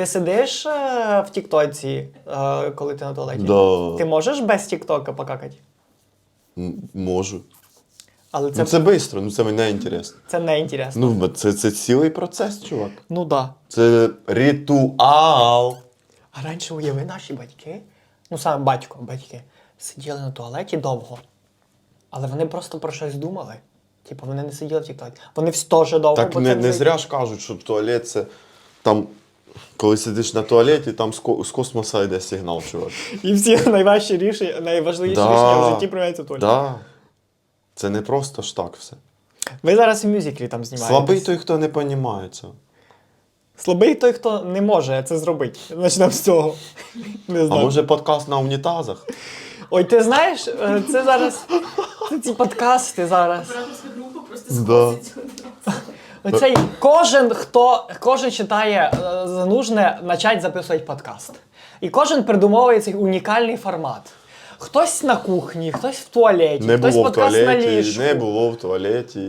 Ти сидиш е, в Тіктоці, е, коли ти на туалеті? Да. Ти можеш без Тіктока покакати? М, Можу. Але це, Ну це швидко, ну це мені інтересно. це не інтересно. Ну, це, це цілий процес, чувак. Ну да. Це ритуал. А раніше уяви наші батьки, ну саме батько, батьки, сиділи на туалеті довго. Але вони просто про щось думали. Типу, вони не сиділи в Тіктокі. Вони теж довго. Так не, не зря ж кажуть, що туалет це там. Коли сидиш на туалеті, там з, космоса йде сигнал, чувак. І всі найважчі рішення, найважливіші Да. рішення в житті приймаються в туалеті. Да. Це не просто ж так все. Ви зараз в мюзиклі там знімаєте. Слабий той, хто не розуміє цього. Слабий той, хто не може це зробити. Почнемо з цього. Не А знаю. може подкаст на унітазах? Ой, ти знаєш, е, це зараз. Це ці подкасти зараз. Операторська група просто Да. Оцей кожен, хто кожен читає е, за нужне почати записувати подкаст. І кожен придумовує цей унікальний формат. Хтось на кухні, хтось в туалеті, Не хтось було в подкаст на туалеті, ліжку. не було в туалеті.